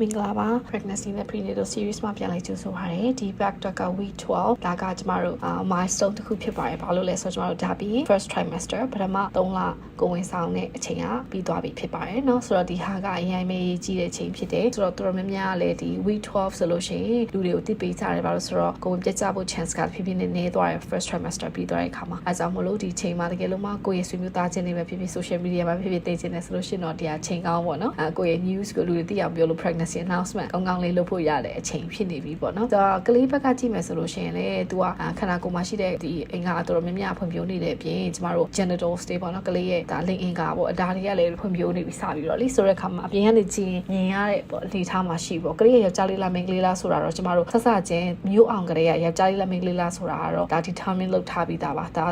မင်္ဂလာပါ pregnancy နဲ့ prenatal series မှာပြန်လိုက်ကြိုဆိုပါရစေဒီ back တော့က week 12ဒါကကျမတို့အာ milestone တစ်ခုဖြစ်ပါတယ်ဘာလို့လဲဆိုတော့ကျမတို့ဒါပြီး first trimester ပထမ3လကိုဝင်ဆောင်တဲ့အချိန်ကပြီးသွားပြီဖြစ်ပါတယ်เนาะဆိုတော့ဒီဟာကအရင်မေးကြီးတဲ့အချိန်ဖြစ်တယ်ဆိုတော့တော်တော်များများကလည်းဒီ week 12ဆိုလို့ရှိရင်လူတွေကိုတိပေးကြတယ်ဘာလို့ဆိုတော့ကိုဝင်ပြတ်ကြဖို့ chance ကဖြည်းဖြည်းနဲ့နေသွားတယ် first trimester ပြီးသွားတဲ့အခါမှာအဲဒါကြောင့်မလို့ဒီချိန်မှာတကယ်လို့မှကိုယ့်ရဲ့ဆွေမျိုးသားချင်းတွေပဲဖြစ်ဖြစ် social media မှာဖြစ်ဖြစ်သိချင်တယ်ဆိုလို့ရှိရင်တော့ဒီဟာချိန်ကောင်းပေါ့နော်အဲကိုယ့်ရဲ့ news ကိုလူတွေသိအောင်ပြောလို့ pregnancy announcement ကောင်းကောင်းလေးလုပ်ဖို့ရတဲ့အချိန်ဖြစ်နေပြီပေါ့နော်။ဒါကလေးဘက်ကကြည့်မယ်ဆိုလို့ရှိရင်လေ तू ကခန္ဓာကိုယ်မှာရှိတဲ့ဒီအင်္ဂါတော်တော်များများဖွံ့ဖြိုးနေတဲ့အပြင်ကျမတို့ genital state ပေါ့နော်ကလေးရဲ့ဒါလိင်အင်္ဂါပေါ့အဒါတွေကလည်းဖွံ့ဖြိုးနေပြီစပြီးတော့လေဆိုတဲ့အခါမှာအပြင်ကနေကြည့်မြင်ရတဲ့ပေါ့အနေထားမှာရှိပေါ့ကလေးရဲ့ယောက်ျားလေးလားမိန်းကလေးလားဆိုတာတော့ကျမတို့ဆက်စချင်းမျိုးအောင်ကလေးရဲ့ယောက်ျားလေးလားမိန်းကလေးလားဆိုတာကတော့ဒါ determine လုပ်ထားပြီးသားပါဒါ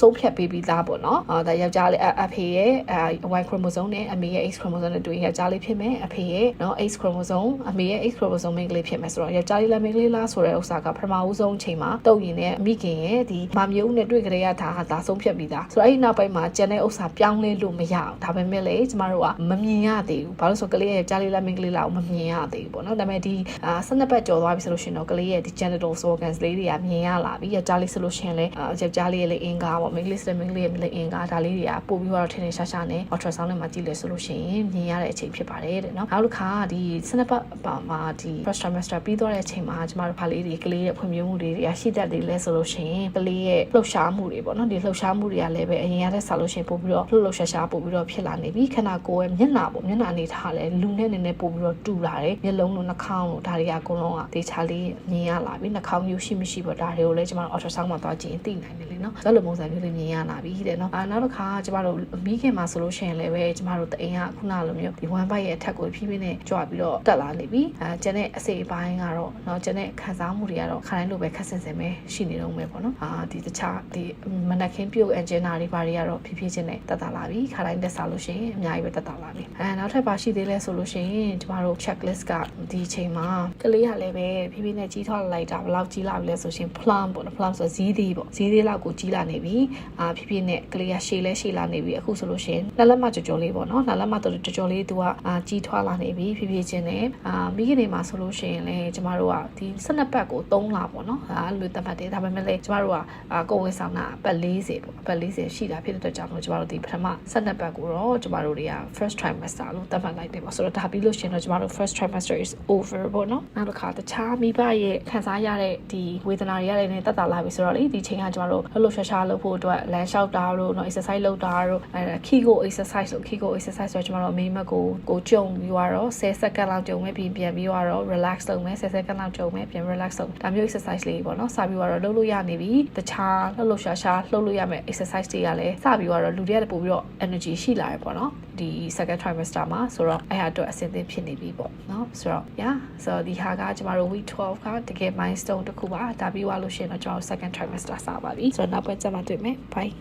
ဆုံးဖြတ်ပေးပြီးသားပေါ့နော်အာဒါယောက်ျားလေးအဖေရဲ့အဲ Y chromosome နဲ့အမေရဲ့ X chromosome နဲ့တွေ့ယောက်ျားလေးဖြစ်မယ်အဖေရဲ့နော် X chromosome အမေရဲ့ X chromosome မိန်းကလေးဖြစ်မယ်ဆိုတော့ယောက်ျားလေးလားမိန်းကလေးလားဆိုတဲ့ဥစ္စာကပထမဦးဆုံးအချိန်မှာတုတ်ရင်နဲ့မိခင်ရဲ့ဒီမမျိုးနဲ့တွေ့ကြရတာဟာဒါဆုံးဖြတ်ပြီးသားဆိုတော့အဲ့ဒီနောက်ပိုင်းမှာကျန်တဲ့ဥစ္စာပြောင်းလဲလို့မရအောင်ဒါပေမဲ့လေကျမတို့ကမမြင်ရသေးဘူးဘာလို့ဆိုကလေးရဲ့ယောက်ျားလေးလားမိန်းကလေးလားကိုမမြင်ရသေးဘူးပေါ့နော်ဒါပေမဲ့ဒီအာ12ပတ်ကျော်သွားပြီဆိုလို့ရှိရင်တော့ကလေးရဲ့ဒီ genital organs လေးတွေကမြင်ရလာပြီယောက်ျားလေးဆိုလို့ရှိရင်လည်းယောက်ျားလေးရဲ့လေအင်္ဂါပေါ့မိန်းကလေးဆိုတဲ့မိန်းကလေးရဲ့လေအင်္ဂါဒါလေးတွေကပို့ပြီးတော့ထင်ထင်ရှားရှားနဲ့ ultrasound နဲ့မှကြည့်လဲဆိုလို့ရှိရင်မြင်ရတဲ့အချိန်ဖြစ်ပါတယ်တဲ့နော်နောက်တစ်ခါဒီ12ပတ်ပါမှာဒီ first trimester ပြီးသွားတဲ့အချိန်မှာကျမတို့ဖာလေးတွေကလေးရဲ့ဖွံ့ဖြိုးမှုတွေရရှိတတ်တယ်လဲဆိုလို့ရှိရင်ကလေးရဲ့လှုပ်ရှားမှုတွေပေါ့နော်ဒီလှုပ်ရှားမှုတွေကလည်းပဲအရင်ကတည်းကဆိုလို့ရှိရင်ပို့ပြီးတော့လှုပ်လှုပ်ရှားရှားပို့ပြီးတော့ဖြစ်လာနေပြီခန္ဓာကိုယ်ရဲ့မျက်နှာပေါ့မျက်နှာအနေထားလဲလူနဲ့နည်းနည်းပို့ပြီးတော့တူလာတယ်မျက်လုံးတို့နှာခေါင်းတို့ဒါတွေကအကုန်လုံးကဒေချာလေးမြင်ရလာပြီနှာခေါင်းမျိုးရှိမရှိပေါ့ဒါတွေကိုလည်းကျမတို့ ultrasound မှာသွားကြည့်ရင်သိနိုင်တယ်လေနော်အဲ့လိုပုံစံမျိုးလေးမြင်ရလာပြီတဲ့နော်အာနောက်တစ်ခါကျမတို့မိခင်မှာဆိုလို့ရှိရင်လည်းပဲကျမတို့တအိမ်ကခုနလိုမျိုးဒီ one bite ရဲ့အထက်ကိုဖြည်းဖြည်းနဲ့ကြွပြီးတော့တက်လာနေပြီအဲကျန်တဲ့အစိပိုင်းကတော့เนาะကျန်တဲ့ခံစားမှုတွေကတော့ခါတိုင်းလိုပဲခက်ဆင်ဆင်ပဲရှိနေတော့မယ်ပေါ့နော်အာဒီတခြားဒီမနက်ခင်းပြုတ်အန်ဂျင်နာတွေဘာတွေကတော့ဖြည်းဖြည်းချင်းနဲ့တက်တာလာပြီခါတိုင်းတက်စားလို့ရှိရင်အများကြီးပဲတက်တာလာပြီအဲနောက်ထပ်ပါရှိသေးလဲဆိုလို့ရှိရင်ကျမတို့ checklist ကဒီအချိန်မှာကလေးကလည်းပဲဖြည်းဖြည်းနဲ့ကြီးထွားလိုက်တာဘယ်လောက်ကြီးလာပြီလဲဆိုရှင် plum ပေါ့နော် plum ဆိုဇီးသေးပေါ့ဇီးသေးလောက်ကိုကြီးလာနေပြီအာဖြည်းဖြည်းနဲ့ကလေးကရှည်လဲရှည်လာနေပြီအခုဆိုလို့ရှိရင်လက်လက်မကြော်ကြော်လေးပေါ့နော်လက်လက်မတော်ကြော်ကြော်လေးသူကအာကြီးထွားလာနေပြီဖြည်းဖြည်း ချင်းနဲ့အာမိခင်တွေမှာဆိုလို့ရှိရင်လည်းကျမတို့ကဒီ12ပတ်ကို3လပေါ့နော်အဲလိုသတ်မှတ်တယ်ဒါပေမဲ့လည်းကျမတို့ကအာကိုယ်ဝင်ဆောင်တာအပတ်40ပေါ့အပတ်40ရှိတာဖြစ်တဲ့အတွက်ကြောင့်မို့ကျမတို့ဒီပထမ12ပတ်ကိုတော့ကျမတို့တွေက first trimester လို့သတ်မှတ်လိုက်တယ်ပေါ့ဆိုတော့ဒါပြီးလို့ရှိရင်တော့ကျမတို့ first trimester is over ပေါ့နော်နောက်တစ်ခါတခြားမိဘရဲ့ခံစားရတဲ့ဒီဝေဒနာတွေရတယ်နဲ့တက်တာလာပြီဆိုတော့လေဒီချိန်ကကျမတို့လှုပ်လှုပ်ရှားရှားလုပ်ဖို့အတွက်လမ်းလျှောက်တာတို့နော် exercise လုပ်တာတို့အဲ kigo exercise လို့ kigo exercise ဆိုတော့ကျမတို့မိမကိုကိုကြုံပြီးတော့10စက္ကန့်လောက်ကြုံမဲ့ပြီးပြန်ပြီးတော့ relax လုပ်မယ်10စက္ကန့်လောက်ကြုံမယ်ပြန် relax လုပ်ဒါမျိုး exercise လေးပေါ့နော်စပြီးတော့လုပ်လို့ရနေပြီတခြားလှုပ်လှုပ်ရှားရှားလှုပ်လို့ရမယ့် exercise တွေကလည်းစပြီးတော့လူတွေကပို့ပြီးတော့ energy ရှိလာရပေါ့နော်ဒီ second trimester မှာဆိုတော့အဲ့ဟာအတွက်အဆင်သင့်ဖြစ်နေပြီပေါ့နော်ဆိုတော့ yeah ဆိုတော့ဒီဟာကကျမတို့ week 12ကတကယ် milestone တစ်ခုပါဒါပြီးသွားလို့ရှိရင်တော့ကျမတို့ second trimester စပါပြီဆိုတော့နောက်ပတ်ကျမှတွေ့မယ် bye